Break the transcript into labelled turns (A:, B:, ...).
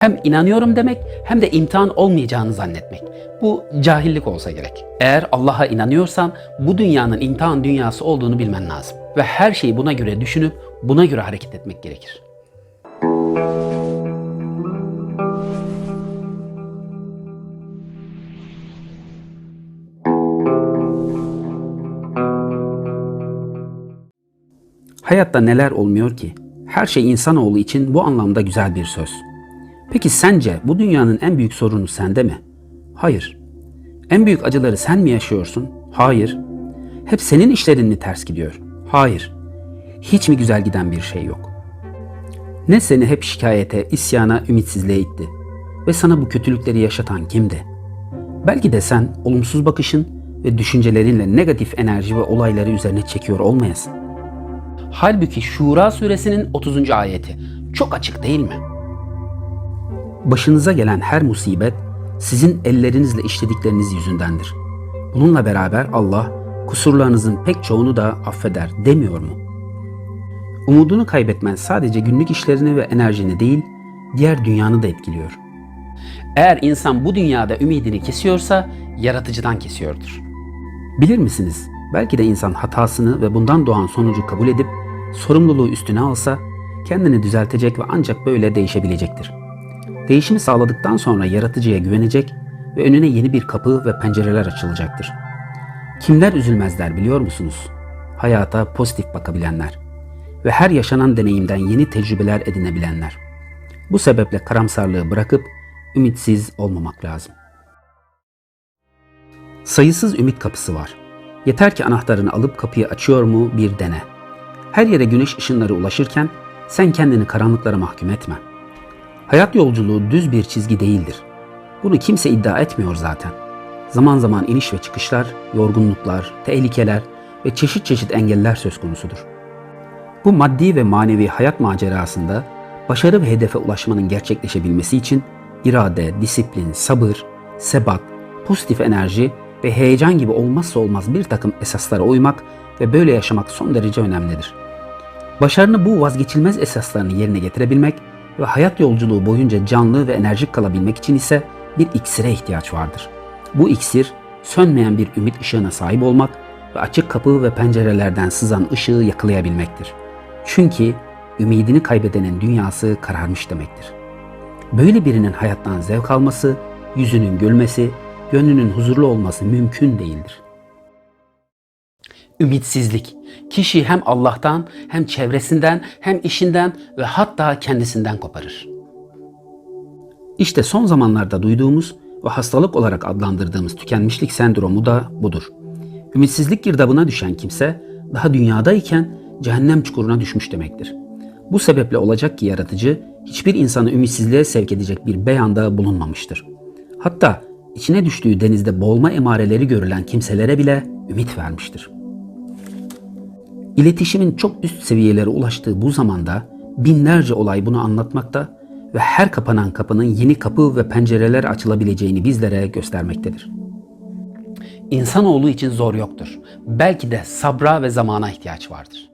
A: Hem inanıyorum demek hem de imtihan olmayacağını zannetmek. Bu cahillik olsa gerek. Eğer Allah'a inanıyorsan bu dünyanın imtihan dünyası olduğunu bilmen lazım. Ve her şeyi buna göre düşünüp buna göre hareket etmek gerekir. Hayatta neler olmuyor ki? Her şey insanoğlu için bu anlamda güzel bir söz. Peki sence bu dünyanın en büyük sorunu sende mi? Hayır. En büyük acıları sen mi yaşıyorsun? Hayır. Hep senin işlerin mi ters gidiyor? Hayır. Hiç mi güzel giden bir şey yok? Ne seni hep şikayete, isyana, ümitsizliğe itti? Ve sana bu kötülükleri yaşatan kimdi? Belki de sen olumsuz bakışın ve düşüncelerinle negatif enerji ve olayları üzerine çekiyor olmayasın. Halbuki Şura suresinin 30. ayeti çok açık değil mi? Başınıza gelen her musibet sizin ellerinizle işledikleriniz yüzündendir. Bununla beraber Allah kusurlarınızın pek çoğunu da affeder demiyor mu? Umudunu kaybetmen sadece günlük işlerini ve enerjini değil, diğer dünyanı da etkiliyor. Eğer insan bu dünyada ümidini kesiyorsa yaratıcıdan kesiyordur. Bilir misiniz? Belki de insan hatasını ve bundan doğan sonucu kabul edip sorumluluğu üstüne alsa kendini düzeltecek ve ancak böyle değişebilecektir. Değişimi sağladıktan sonra yaratıcıya güvenecek ve önüne yeni bir kapı ve pencereler açılacaktır. Kimler üzülmezler biliyor musunuz? Hayata pozitif bakabilenler ve her yaşanan deneyimden yeni tecrübeler edinebilenler. Bu sebeple karamsarlığı bırakıp ümitsiz olmamak lazım. Sayısız ümit kapısı var. Yeter ki anahtarını alıp kapıyı açıyor mu bir dene. Her yere güneş ışınları ulaşırken sen kendini karanlıklara mahkum etme. Hayat yolculuğu düz bir çizgi değildir. Bunu kimse iddia etmiyor zaten. Zaman zaman iniş ve çıkışlar, yorgunluklar, tehlikeler ve çeşit çeşit engeller söz konusudur. Bu maddi ve manevi hayat macerasında başarı ve hedefe ulaşmanın gerçekleşebilmesi için irade, disiplin, sabır, sebat, pozitif enerji ve heyecan gibi olmazsa olmaz bir takım esaslara uymak ve böyle yaşamak son derece önemlidir. Başarını bu vazgeçilmez esaslarını yerine getirebilmek ve hayat yolculuğu boyunca canlı ve enerjik kalabilmek için ise bir iksire ihtiyaç vardır. Bu iksir sönmeyen bir ümit ışığına sahip olmak ve açık kapı ve pencerelerden sızan ışığı yakalayabilmektir. Çünkü ümidini kaybedenin dünyası kararmış demektir. Böyle birinin hayattan zevk alması, yüzünün gülmesi, gönlünün huzurlu olması mümkün değildir. Ümitsizlik. Kişi hem Allah'tan hem çevresinden hem işinden ve hatta kendisinden koparır. İşte son zamanlarda duyduğumuz ve hastalık olarak adlandırdığımız tükenmişlik sendromu da budur. Ümitsizlik girdabına düşen kimse daha dünyadayken cehennem çukuruna düşmüş demektir. Bu sebeple olacak ki yaratıcı hiçbir insanı ümitsizliğe sevk edecek bir beyanda bulunmamıştır. Hatta içine düştüğü denizde boğulma emareleri görülen kimselere bile ümit vermiştir. İletişimin çok üst seviyelere ulaştığı bu zamanda binlerce olay bunu anlatmakta ve her kapanan kapının yeni kapı ve pencereler açılabileceğini bizlere göstermektedir. İnsanoğlu için zor yoktur. Belki de sabra ve zamana ihtiyaç vardır.